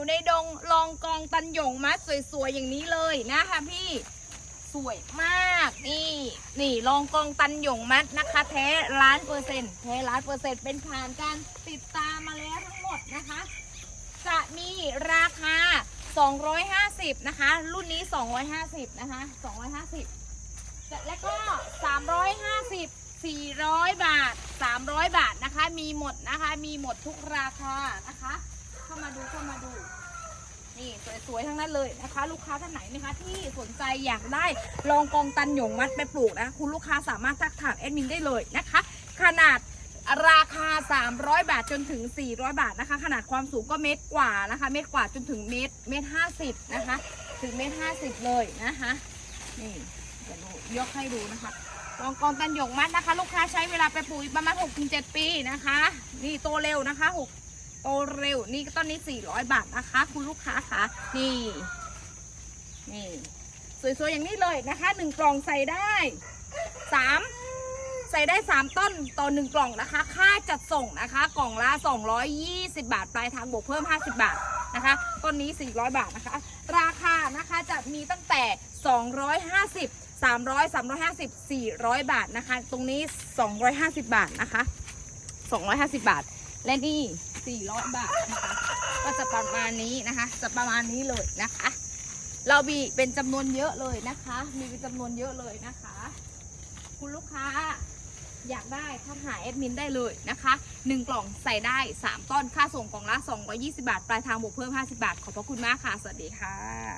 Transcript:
อยู่ในดงลองกองตันหยงมัดสวยๆอย่างนี้เลยนะคะพี่สวยมากนี่นี่ลองกองตันหยงมัดนะคะ แท้ล้านเปอร์เซ็นต์แท้ล้านเปอร์เซ็นต์เป็นผ่านการติดตามมาแล้วทั้งหมดนะคะ จะมีราคา 250 นะคะ รุ่นนี้ 250 นะคะ 250 แล้วก็ 350 400 บาท 300 บาทนะคะ มีหมดนะคะ มีหมดทุกราคานะคะ เข้ามาดูเข้ามาดู นี่ส วยๆทั้งนั้นเลยนะคะ ลูกค้าท่านไหนนะคะที่สนใจอยากได้ลองกองตันหยงมัดไปปลูกนะคุณลูกค้าสามารถทักถามแอดมินได้เลยนะคะ ขนาดราคา 300 บาทจนถึง 400 บาทนะคะ ขนาดความสูงก็เมตรกว่านะคะ เมตรกว่าจนถึงเมตรเมตรห้าสิบนะคะ ถึงเมตรห้าสิบเลยนะคะนี่เดี๋ยวดูยกให้ดูนะคะลองกองตันหยงมัดนะคะ ลูกค้าใช้เวลาไปปลูกอีกประมาณ6-7 ปีนะคะ นี่โตเร็วนะคะ6 โตเร็ว นี่ต้นนี้ 400 บาทนะคะ คุณลูกค้าคะนี่ นี่ สวยๆ อย่างนี้เลยนะคะหนึ่งกล่องใส่ได้สามใส่ได้สามต้นต่อหนึ่งกล่องนะคะ ค่าจัดส่งนะคะ กล่องละ 220 บาท ปลายทางบวกเพิ่ม 50 บาทนะคะต้นนี้ 400 บาทนะคะ ราคานะคะจะมีตั้งแต่ 250 300 350 400 บาทนะคะ ตรงนี้ 250 บาทนะคะ 250 บาท และนี่ 400 บาทนะคะก็จะประมาณนี้นะคะ จะประมาณนี้เลยนะคะ เรามีเป็นจำนวนเยอะเลยนะคะ มีเป็นจำนวนเยอะเลยนะคะ คุณลูกค้าอยากได้ทักหาแอดมินได้เลยนะคะหนึ่งกล่องใส่ได้ 3 ต้นค่าส่งกล่องละ 220 บาท ปลายทางบวกเพิ่ม 50 บาท ขอบพระคุณมากค่ะ สวัสดีค่ะ